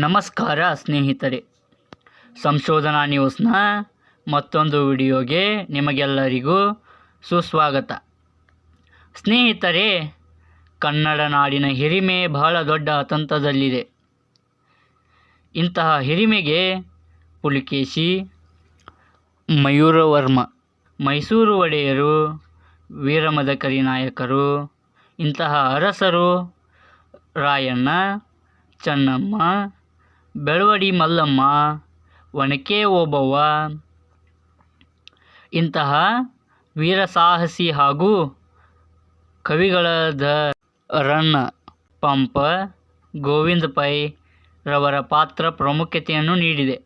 ನಮಸ್ಕಾರ ಸ್ನೇಹಿತರೆ. ಸಂಶೋಧನಾ ನ್ಯೂಸ್ನ ಮತ್ತೊಂದು ವಿಡಿಯೋಗೆ ನಿಮಗೆಲ್ಲರಿಗೂ ಸುಸ್ವಾಗತ. ಸ್ನೇಹಿತರೆ, ಕನ್ನಡ ನಾಡಿನ ಹಿರಿಮೆ ಬಹಳ ದೊಡ್ಡ ಹಂತದಲ್ಲಿದೆ ಇಂತಹ ಹಿರಿಮೆಗೆ ಪುಲಿಕೇಶಿ, ಮಯೂರವರ್ಮ, ಮೈಸೂರು ಒಡೆಯರು, ವೀರಮದಕರಿ ನಾಯಕರು, ಇಂತಹ ಅರಸರು ರಾಯಣ್ಣ, ಚೆನ್ನಮ್ಮ ಬೆಳವಡಿ ಮಲ್ಲಮ್ಮ ಒನಕೆ ಓಬವ್ವ. ಇಂತಹ ವೀರ ಸಾಹಸಿ ಹಾಗೂ ಕವಿಗಳಾದ ರನ್ನ ಪಂಪ ಗೋವಿಂದ ಪೈ ರವರ ಪಾತ್ರ ಪ್ರಾಮುಖ್ಯತೆಯನ್ನು ನೀಡಿದೆ.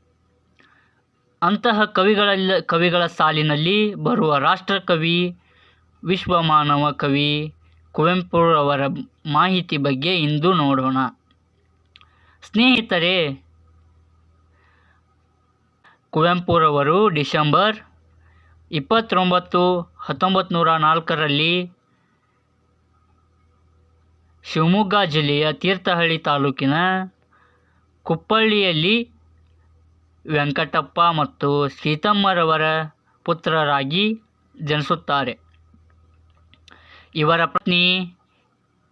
ಅಂತಹ ಕವಿಗಳಲ್ಲ, ಕವಿಗಳ ಸಾಲಿನಲ್ಲಿ ಬರುವ ರಾಷ್ಟ್ರಕವಿ, ವಿಶ್ವಮಾನವ ಕವಿ ಕುವೆಂಪುರವರ ಮಾಹಿತಿ ಬಗ್ಗೆ ಇಂದು ನೋಡೋಣ. ಸ್ನೇಹಿತರೆ, ಕುವೆಂಪುರವರು ಡಿಸೆಂಬರ್ ಇಪ್ಪತ್ತೊಂಬತ್ತು ಹತ್ತೊಂಬತ್ತು ನೂರ ನಾಲ್ಕರಲ್ಲಿ ಶಿವಮೊಗ್ಗ ಜಿಲ್ಲೆಯ ತೀರ್ಥಹಳ್ಳಿ ತಾಲೂಕಿನ ಕುಪ್ಪಳ್ಳಿಯಲ್ಲಿ ವೆಂಕಟಪ್ಪ ಮತ್ತು ಸೀತಮ್ಮರವರ ಪುತ್ರರಾಗಿ ಜನಿಸುತ್ತಾರೆ. ಇವರ ಪತ್ನಿ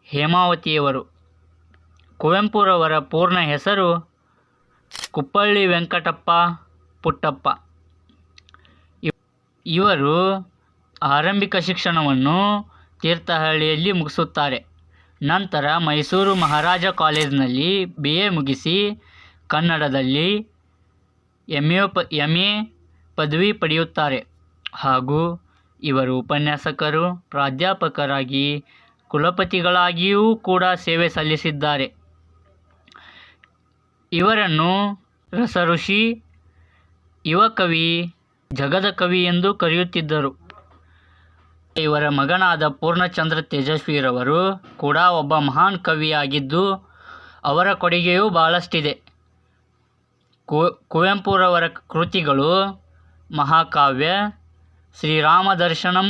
ಹೇಮಾವತಿಯವರು. ಕುವೆಂಪುರವರ ಪೂರ್ಣ ಹೆಸರು ಕುಪ್ಪಳ್ಳಿ ವೆಂಕಟಪ್ಪ ಪುಟ್ಟಪ್ಪ. ಇವ್- ಇವರು ಆರಂಭಿಕ ಶಿಕ್ಷಣವನ್ನು ತೀರ್ಥಹಳ್ಳಿಯಲ್ಲಿ ಮುಗಿಸುತ್ತಾರೆ. ನಂತರ ಮೈಸೂರು ಮಹಾರಾಜ ಕಾಲೇಜಿನಲ್ಲಿ ಬಿ ಎ ಮುಗಿಸಿ ಕನ್ನಡದಲ್ಲಿ ಎಂ ಎ ಪ ಎಂ ಎ ಪದವಿ ಪಡೆಯುತ್ತಾರೆ. ಹಾಗೂ ಇವರು ಉಪನ್ಯಾಸಕರು, ಪ್ರಾಧ್ಯಾಪಕರಾಗಿ ಕುಲಪತಿಗಳಾಗಿಯೂ ಕೂಡ ಸೇವೆ ಸಲ್ಲಿಸಿದ್ದಾರೆ. ಇವರನ್ನು ರಸಋಷಿ, ಯುವಕವಿ ಜಗದ ಕವಿ ಎಂದು ಕರೆಯುತ್ತಿದ್ದರು. ಇವರ ಮಗನಾದ ಪೂರ್ಣಚಂದ್ರ ತೇಜಸ್ವಿರವರು ಕೂಡ ಒಬ್ಬ ಮಹಾನ್ ಕವಿಯಾಗಿದ್ದು, ಅವರ ಕೊಡುಗೆಯೂ ಬಹಳಷ್ಟಿದೆ. ಕುವೆಂಪುರವರ ಕೃತಿಗಳು ಮಹಾಕಾವ್ಯ ಶ್ರೀರಾಮ ದರ್ಶನಂ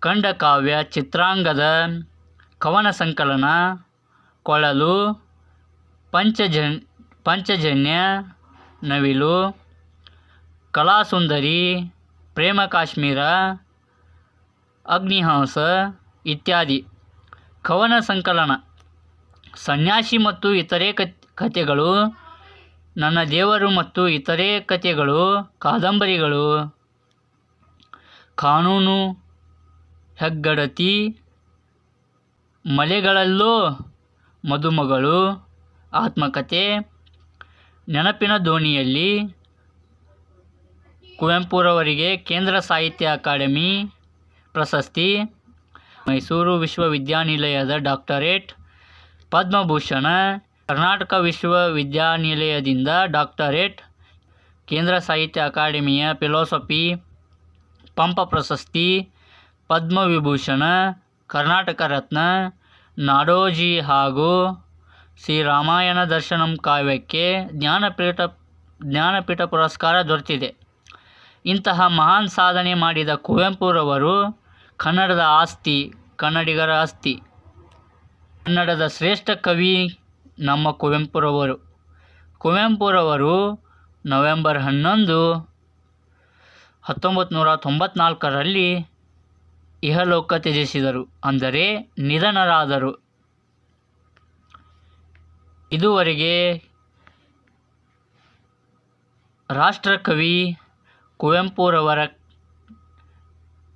ಖಂಡಕಾವ್ಯ ಚಿತ್ರಾಂಗದ ಕವನ ಸಂಕಲನ ಕೊಳಲು ಪಂಚಜನ್, ಪಂಚಜನ್ಯ, ನವಿಲು, ಕಲಾಸುಂದರಿ, ಪ್ರೇಮ ಕಾಶ್ಮೀರ, ಅಗ್ನಿಹಂಸ ಇತ್ಯಾದಿ. ಕವನ ಸಂಕಲನ. ಸನ್ಯಾಸಿ ಮತ್ತು ಇತರೆ ಕಥೆಗಳು, ನನ್ನ ದೇವರು ಮತ್ತು ಇತರೆ ಕಥೆಗಳು, ಕಾದಂಬರಿಗಳು. ಕಾನೂನು, ಹೆಗ್ಗಡತಿ, ಮಲೆಗಳಲ್ಲೋ ಮದುಮಗಳು. ಆತ್ಮಕಥೆ. ನೆನಪಿನ ದೋಣಿಯಲ್ಲಿ ಕುವೆಂಪುರವರಿಗೆ ಕೇಂದ್ರ ಸಾಹಿತ್ಯ ಅಕಾಡೆಮಿ ಪ್ರಶಸ್ತಿ. ಮೈಸೂರು ವಿಶ್ವವಿದ್ಯಾನಿಲಯದ ಡಾಕ್ಟರೇಟ್. ಪದ್ಮಭೂಷಣ, ಕರ್ನಾಟಕ ವಿಶ್ವವಿದ್ಯಾನಿಲಯದಿಂದ ಡಾಕ್ಟರೇಟ್. ಕೇಂದ್ರ ಸಾಹಿತ್ಯ ಅಕಾಡೆಮಿಯ ಫಿಲಾಸಫಿ, ಪಂಪ ಪ್ರಶಸ್ತಿ. ಪದ್ಮವಿಭೂಷಣ, ಕರ್ನಾಟಕ ರತ್ನ, ನಾಡೋಜಿ ಹಾಗೂ ಶ್ರೀರಾಮಾಯಣ ದರ್ಶನಂ ಕಾವ್ಯಕ್ಕೆ ಜ್ಞಾನಪೀಠ ಜ್ಞಾನಪೀಠ ಪುರಸ್ಕಾರ ದೊರೆತಿದೆ. ಇಂತಹ ಮಹಾನ್ ಸಾಧನೆ ಮಾಡಿದ ಕುವೆಂಪುರವರು ಕನ್ನಡದ ಆಸ್ತಿ, ಕನ್ನಡಿಗರ ಆಸ್ತಿ, ಕನ್ನಡದ ಶ್ರೇಷ್ಠ ಕವಿ ನಮ್ಮ ಕುವೆಂಪುರವರು. ಕುವೆಂಪುರವರು ನವೆಂಬರ್ ಹನ್ನೊಂದು ಹತ್ತೊಂಬತ್ತು ನೂರ ತೊಂಬತ್ನಾಲ್ಕರಲ್ಲಿ ಇಹಲೋಕ ತ್ಯಜಿಸಿದರು, ಅಂದರೆ ನಿಧನರಾದರು. ಇದುವರೆಗೆ ರಾಷ್ಟ್ರಕವಿ ಕುವೆಂಪುರವರ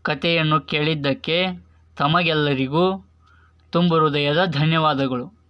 ಕಥೆಯನ್ನು ಕೇಳಿದ್ದಕ್ಕೆ ತಮಗೆಲ್ಲರಿಗೂ ತುಂಬು ಹೃದಯದ ಧನ್ಯವಾದಗಳು.